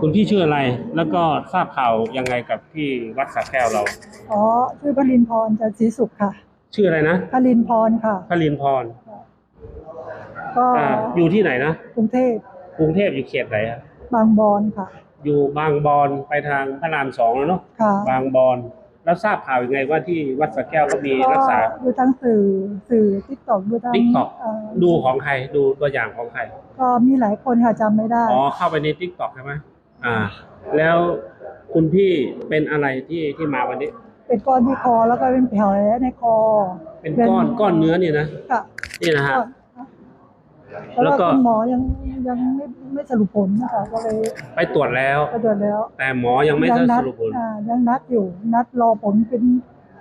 คุณพี่ชื่ออะไรแล้วก็ทราบข่าวยังไงกับที่วัดสระแก้วเรา อ๋อ ชื่อพลินพรจันทร์ศรีสุขค่ะชื่ออะไรนะพลินพรค่ะ พลินพรก็อ่าอยู่ที่ไหนนะกรุงเทพกรุงเทพอยู่เขตไหนอะบางบอนค่ะ อยู่บางบอนไปทางพระรามสองแล้วเนาะค่ะ บางบอน แล้วทราบข่าวยังไงว่าที่วัดสระแก้วก็มีก็รักษาดูทั้งสื่อสื่อทิกตอกดูทั้ง TikTok เอ่อดูของใครดูตัวอย่างของใครก็มีหลายคนค่ะจำไม่ได้อ๋อเข้าไปในทิกตอกใช่ไหมอ่า แล้วคุณพี่เป็นอะไรที่ที่มาวันนี้ เป็นก้อนที่คอแล้วก็เป็นแผลในคอ เป็นก้อนก้อนเนื้อเนี่ยนะค่ะนี่นะฮะ ก้อนแล้แล้ววก็ก็ คุณหมอยังยังไม่ไม่สรุปผลนะคะก็เลยไปตรวจแล้วก็ตรวจแล้วแต่หมอยังไม่ได้นัสดรุปผลอ่ายังนัดอยู่นัดรอผลเป็น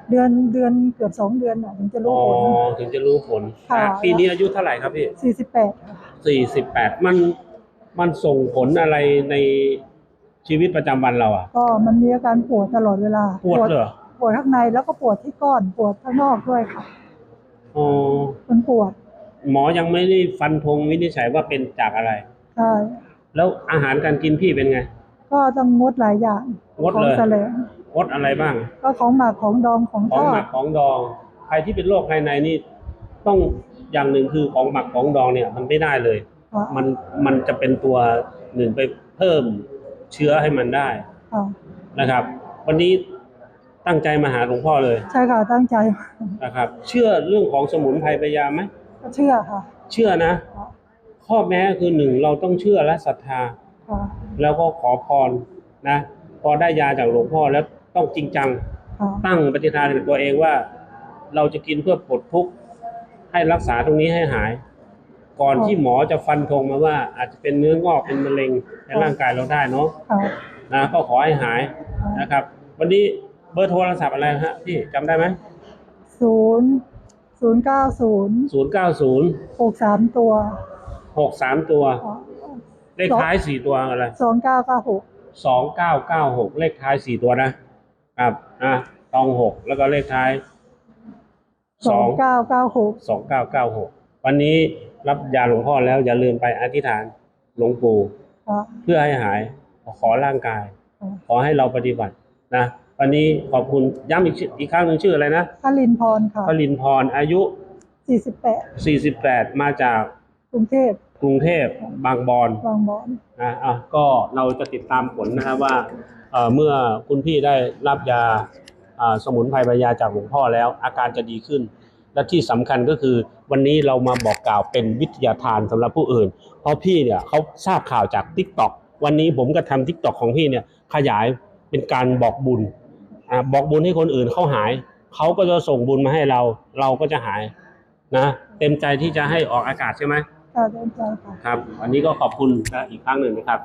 เดือนเดือนเกือบสองเดือนน่ะถึงจะรู้อ๋อผล ถึงจะรู้ผลค่ะ อะปีนี้อายุเท่าไหร่ครับพี่สี่สิบแปดสี่สิบแปดมันมันส่งผลอะไรในชีวิตประจำวันเราอะ ก็มันมีอาการปวดตลอดเวลาปวดเหรอปวดข้างในแล้วก็ปวดที่ก้อนปวดข้างนอกด้วยค่ะ อ๋อมันปวด หมอยังไม่ได้ฟันธงวินิจฉัยว่าเป็นจากอะไร ใช่แล้วอาหารการกินพี่เป็นไง ก็ต้องงดหลายอย่างงดของเลย แสลงงดอะไรบ้าง ก็ของหมักของดองของขทองอหมัดกของดอง ใครที่เป็นโรคภายในนี่ต้องอย่างหนึ่งคือของหมักของดองเนี่ยมันไม่ได้เลย ค่ะมันมันจะเป็นตัวหนึ่งไปเพิ่มเชื้อให้มันได้ค่ะนะครับ วันนี้ตั้งใจมาหาหลวงพ่อเลยใช่ค่ะตั้งใจนะครับ เชื่อเรื่องของสมุนไพรพยาไหมก็ เชื่อค่ะ เชื่อนะค่ะข้อแม้คือหนึ่งเราต้องเชื่อและศรัทธาค่ะแล้วก็ขอพรนะ พอได้ยาจากหลวงพ่อแล้วต้องจริงจังค่ะตั้งปฏิฐานกับตัวเองว่า เราจะกินเพื่อปลดทุกข์ให้รักษาตรงนี้ให้หาย ก่อนที่หมอจะฟันธงมาว่า อาจจะเป็นเนื้องอกเป็นมะเร็งในร่างกายเราได้เนาะค่ะนะก็ขอให้หายนะครับ วันนี้เบอร์โทรศัพท์อะไรฮะพี่จำได้ไหมศูนย์ ศูนย์เก้าศูนย์ศูนย์เก้าศูนย์หกสามตัวหกสามตัวอ๋อเลขท้ายสี่ตัวอะไรสองเก้าเก้าหกสองเก้าเก้าหกเลขท้ายสี่ตัวนะครับอะตองหกแล้วก็เลขท้ายสองเก้าเก้าหกสองเก้าเก้าหกวันนี้รับยาหลวงพ่อแล้วอย่าลืมไปอธิษฐานหลวงปู่ค่ะเพื่อให้หายขอร่างกายค่ะขอให้เราปฏิบัตินะ วันนี้ขอบคุณย้ำอีกชื่ออีกครั้งหนึ่งชื่ออะไรนะพลินพรค่ะพลินพรอายุ สี่สิบแปด48 มาจากกรุงเทพกรุงเทพบางบอนบางบอน นะอะก็เราจะติดตามผลนะครับว่าเอ่อเมื่อคุณพี่ได้รับยาอ่าสมุนไพรใบยาจากหลวงพ่อแล้ว อาการจะดีขึ้น และที่สำคัญก็คือวันนี้เรามาบอกกล่าวเป็นวิทยาทานสำหรับผู้อื่น เพราะพี่เนี่ยเขาทราบข่าวจาก t ิ k t o k วันนี้ผมก็ทำ t ิ k t o k ของพี่เนี่ยขยายเป็นการบอกบุญอ่า บอกบุญให้คนอื่นเขาหาย เขาก็จะส่งบุญมาให้เรา เราก็จะหายนะเต็มใจที่จะให้ออกอากาศใช่ไหมค่ะเดินใจค่ะ ครับ วันนี้ก็ขอบคุณนะอีกครั้งหนึ่งนะครับ